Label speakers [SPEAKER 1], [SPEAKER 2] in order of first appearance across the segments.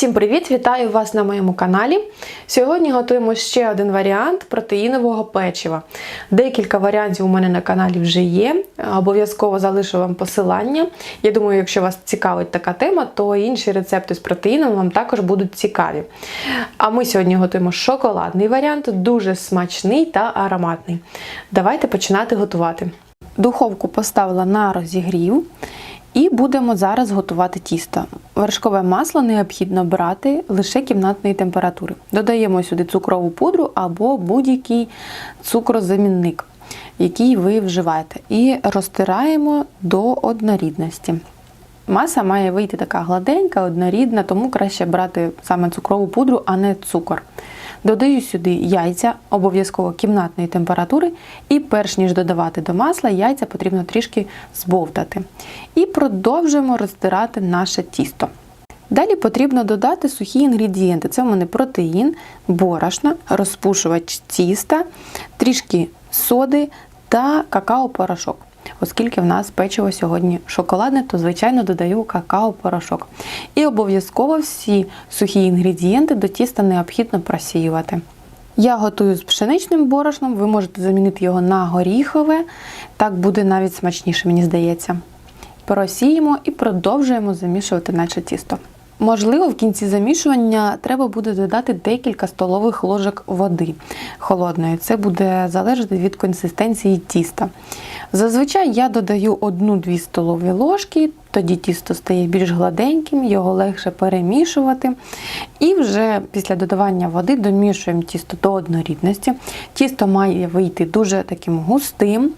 [SPEAKER 1] Всім привіт! Вітаю вас на моєму каналі. Сьогодні готуємо ще один варіант протеїнового печива. Декілька варіантів у мене на каналі вже є. Обов'язково залишу вам посилання. Я думаю, якщо вас цікавить така тема, то інші рецепти з протеїном вам також будуть цікаві. А ми сьогодні готуємо шоколадний варіант, дуже смачний та ароматний. Давайте починати готувати. Духовку поставила на розігрів. І будемо зараз готувати тісто. Вершкове масло необхідно брати лише кімнатної температури. Додаємо сюди цукрову пудру або будь-який цукрозамінник, який ви вживаєте. І розтираємо до однорідності. Маса має вийти така гладенька, однорідна, тому краще брати саме цукрову пудру, а не цукор. Додаю сюди яйця, обов'язково кімнатної температури, і перш ніж додавати до масла, яйця потрібно трішки збовтати. І продовжуємо розтирати наше тісто. Далі потрібно додати сухі інгредієнти. Це в мене протеїн, борошно, розпушувач тіста, трішки соди та какао-порошок. Оскільки в нас печиво сьогодні шоколадне, то звичайно додаю какао-порошок. І обов'язково всі сухі інгредієнти до тіста необхідно просіювати. Я готую з пшеничним борошном, ви можете замінити його на горіхове, так буде навіть смачніше, мені здається. Просіємо і продовжуємо замішувати наше тісто. Можливо, в кінці замішування треба буде додати декілька столових ложок води холодної. Це буде залежати від консистенції тіста. Зазвичай я додаю 1-2 столові ложки, тоді тісто стає більш гладеньким, його легше перемішувати. І вже після додавання води домішуємо тісто до однорідності. Тісто має вийти дуже таким густим.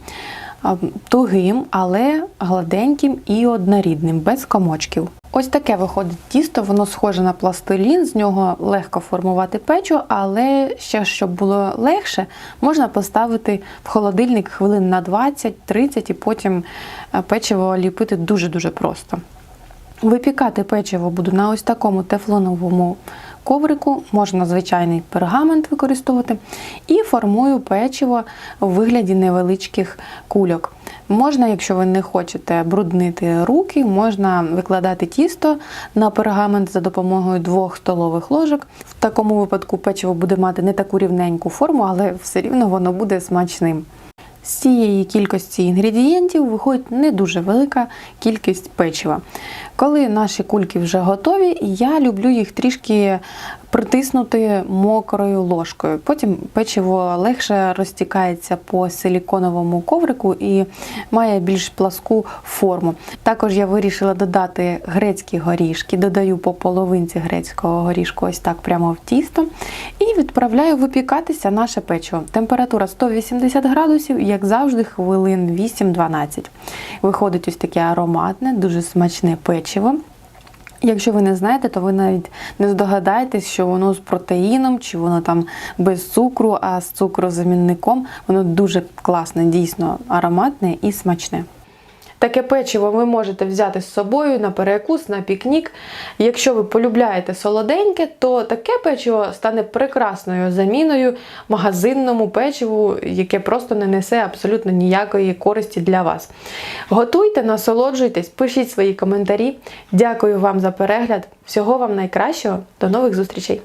[SPEAKER 1] Тугим, але гладеньким і однорідним, без комочків. Ось таке виходить тісто, воно схоже на пластилін, з нього легко формувати печиво, але ще щоб було легше, можна поставити в холодильник хвилин на 20-30 і потім печиво ліпити дуже-дуже просто. Випікати печиво буду на ось такому тефлоновому коврику, можна звичайний пергамент використовувати, і формую печиво у вигляді невеличких кульок. Можна, якщо ви не хочете бруднити руки, можна викладати тісто на пергамент за допомогою двох столових ложок. В такому випадку печиво буде мати не таку рівненьку форму, але все рівно воно буде смачним. З цієї кількості інгредієнтів виходить не дуже велика кількість печива. Коли наші кульки вже готові, я люблю їх трішки притиснути мокрою ложкою. Потім печиво легше розтікається по силіконовому коврику і має більш пласку форму. Також я вирішила додати грецькі горішки, додаю по половинці грецького горішку, ось так прямо в тісто. І відправляю випікатися наше печиво. Температура 180 градусів, як завжди, хвилин 8-12. Виходить ось таке ароматне, дуже смачне печиво. Якщо ви не знаєте, то ви навіть не здогадаєтесь, що воно з протеїном, чи воно там без цукру, а з цукрозамінником. Воно дуже класне, дійсно ароматне і смачне. Таке печиво ви можете взяти з собою на перекус, на пікнік. Якщо ви полюбляєте солоденьке, то таке печиво стане прекрасною заміною магазинному печиву, яке просто не несе абсолютно ніякої користі для вас. Готуйте, насолоджуйтесь, пишіть свої коментарі. Дякую вам за перегляд. Всього вам найкращого. До нових зустрічей!